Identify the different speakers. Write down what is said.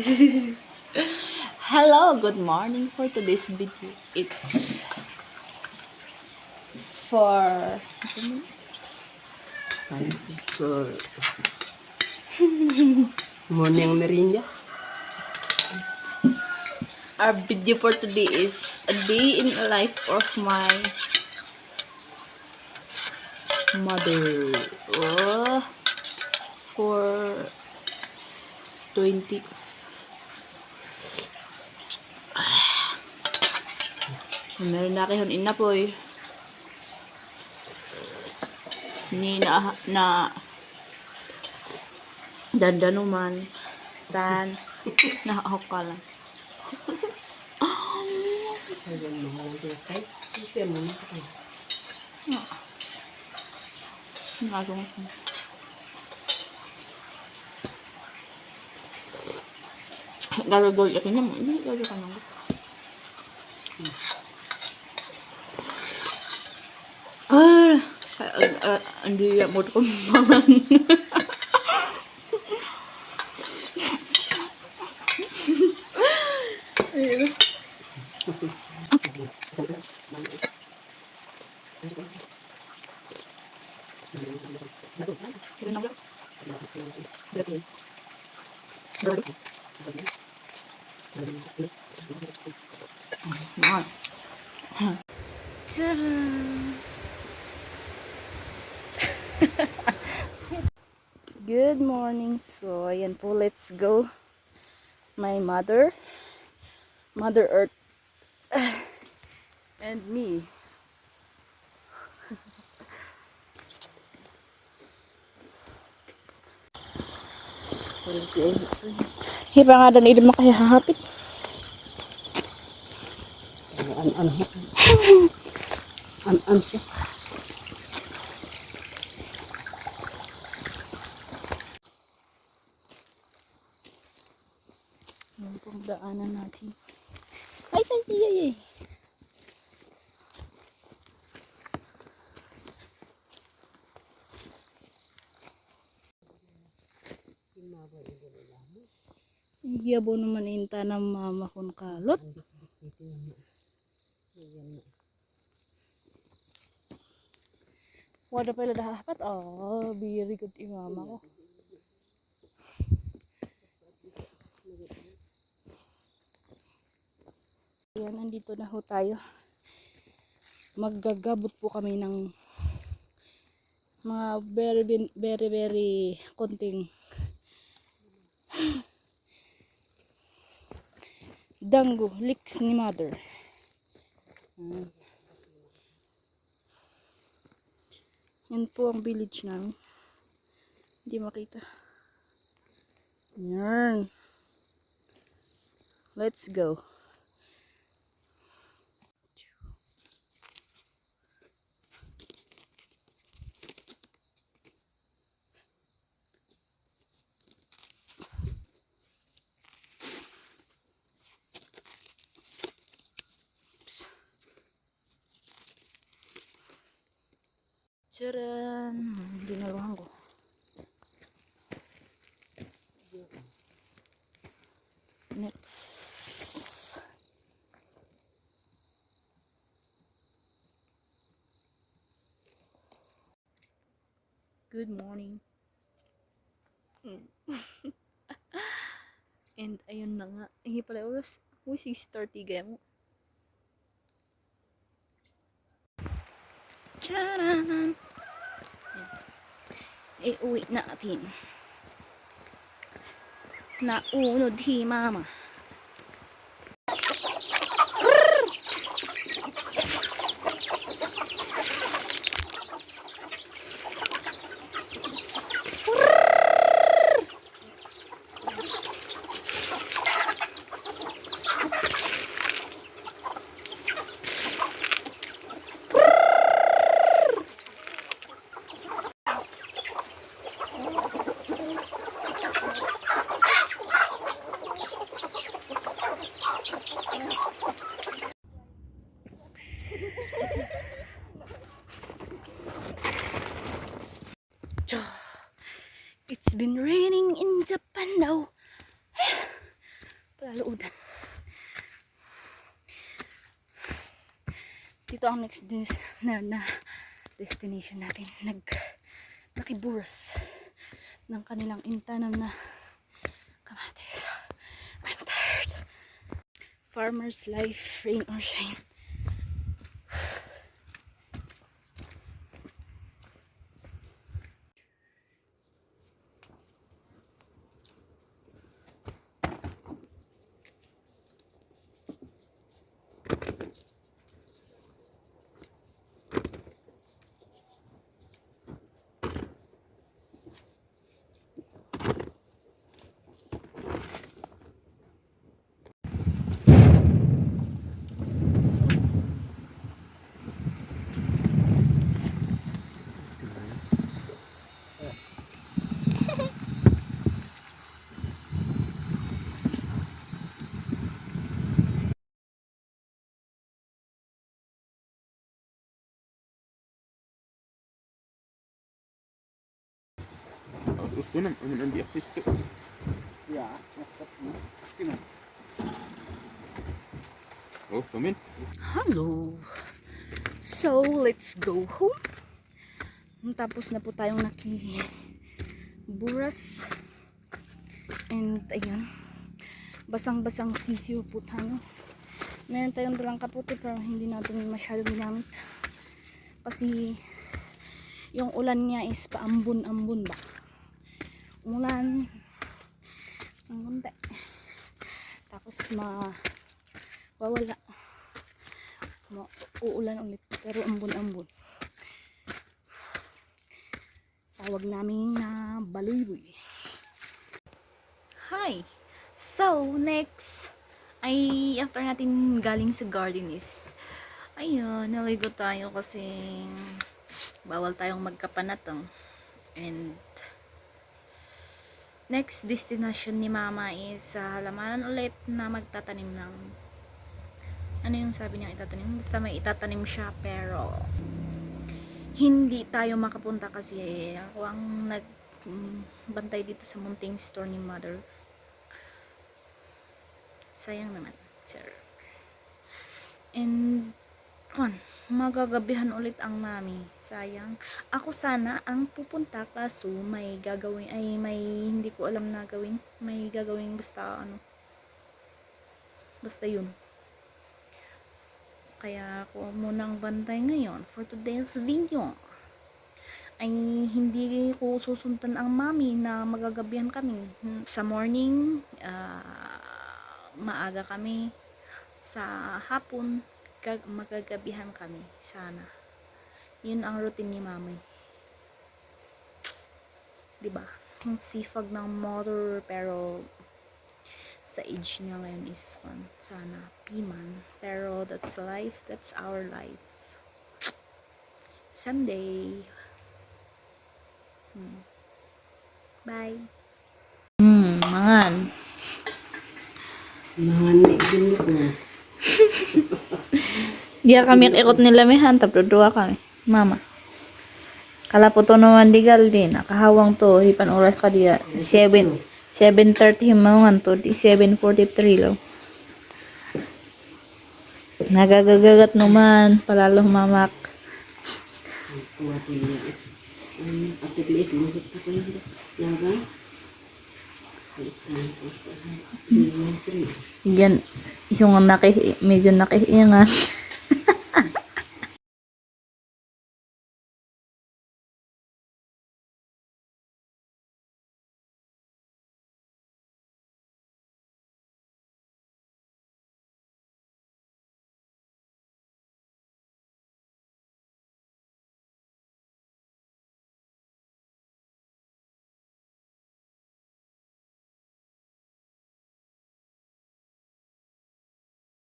Speaker 1: Hello, good morning for today's video. It's for
Speaker 2: morning merienda.
Speaker 1: our video for today is a day in the life of my mother. Oh, for 20 Meron na kayo ina po eh. Ni na na dandanuman dan na ako ka lang.
Speaker 2: Na.
Speaker 1: Ngasong ko. Gagagol yakin niya mo. Hindi gagagol ka Ah, ah, ah, hindi yan mo ito kumaman. Ayun. Yan. Good morning. So, ayan po. Let's go. My mother. Mother Earth. And me. Hipa nga dan idim makahahapit.
Speaker 2: An an an an siya.
Speaker 1: Yan pong daanan natin. Ay, ay, ay, ay. Iyabo naman inta ng mama kong kalot. Wala pala dapat. Oh, very good yung mama ko. Ayan, nandito na ho tayo. Maggagabot po kami ng mga very, very, very konting dango, licks ni mother. Ayan. Yan po ang village namin. Hindi makita. Yan. Let's go. Tcharan! Dinaluhan ko. Next. Good morning. And ayun na nga. Hindi pala oras. Uy, 6.30 gaya mo. Charan! Iuwi natin. Naunod hi mama. Been raining in Japan now. Palaluudan. Dito ang next des na, na destination natin. Nag nakiburas ng kanilang intanan na kamatis. I'm tired. Farmer's life, rain or shine.
Speaker 3: Gusto na, ano nang di-assist ko.
Speaker 4: Genau.
Speaker 3: Oh, come in.
Speaker 1: Hello. So, let's go home. Tapos na po tayong naki buras. And ayun. Basang-basang sisiw po tayo. Meron tayong dalang kaputi pero hindi natin masyado ginamit. Kasi yung ulan niya is paambun-ambun ba. Umulan ng konti. Tapos ma wawala. Ma uulan ulit pero ambon-ambon. Tawag namin na baluyboy hi! So next ay after natin galing sa garden is ayun naligo tayo kasi bawal tayong magkapanatang and next destination ni mama is sa halamanan ulit na magtatanim ng ano yung sabi niya itatanim? Basta may itatanim siya pero hindi tayo makapunta kasi ako ang nag bantay dito sa munting store ni mother. Sayang naman sir. And on magagabihan ulit ang mami. Sayang. Ako sana ang pupunta kaso may gagawin ay may hindi ko alam na gawin. May gagawin basta ano. Basta yun. Kaya ako munang bantay ngayon for today's video. Ay hindi ko susundan ang mami na magagabihan kami. Sa morning, ah, maaga kami. Sa hapon, magagabihan kami. Sana. Yun ang routine ni mami. 'Di ba? Ang sifag ng mother pero sa age niya ngayon is um, sana piman pero that's life that's our life someday hmm. bye hmm mangan
Speaker 2: Mga ni din ko.
Speaker 1: Dia kami ikot nila mihan tapos kami. Mama. Kala po to naman digal din nakahawang to hipan oras ka diya 7 7.30 himangan to di 7.43 law nagagagagat naman palalo mamak. Yan isang naki medyo nakiingat